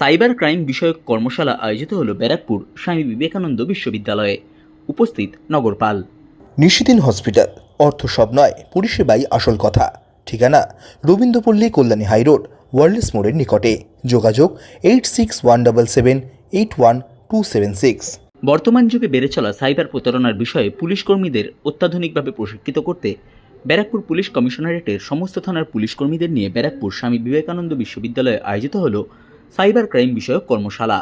Cyber crime বিষয়ক কর্মশালা আয়োজিত হলো ব্যারাকপুর স্বামী বিবেকানন্দ বিশ্ববিদ্যালয়ে। উপস্থিত নগরপাল। নিশিদিন হসপিটাল। অর্থ সব নয় পরিষেবাই আসল কথা। ঠিকানা রবীন্দ্রপল্লী কল্যাণী হাইরোড ওয়ার্ল্ডস মোড়ের নিকটে। যোগাযোগ eight six one double seven eight one two seven six. বর্তমান যুগে বেড়ে চলা সাইবার প্রতারণার বিষয়ে পুলিশ কর্মীদের অত্যাধুনিকভাবে প্রশিক্ষিত করতে ব্যারাকপুর পুলিশ কমিশনারেটের সমস্ত থানার পুলিশ কর্মীদের নিয়ে ব্যারাকপুর স্বামী বিবেকানন্দ বিশ্ববিদ্যালয়ে আয়োজিত হল সাইবার ক্রাইম বিষয়ক কর্মশালা।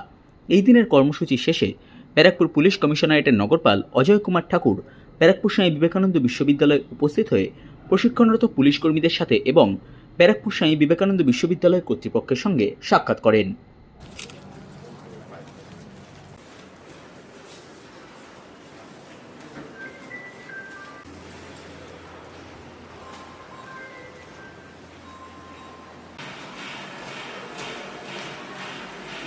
এই দিনের কর্মসূচি শেষে ব্যারাকপুর পুলিশ কমিশনারেটের নগরপাল অজয় কুমার ঠাকুর, ব্যারাকপুর স্বামী বিবেকানন্দ বিশ্ববিদ্যালয়ে উপস্থিত হয়ে প্রশিক্ষণরত পুলিশ কর্মীদের সাথে এবং ব্যারাকপুর স্বামী বিবেকানন্দ বিশ্ববিদ্যালয় কর্তৃপক্ষের সঙ্গে সাক্ষাৎ করেন।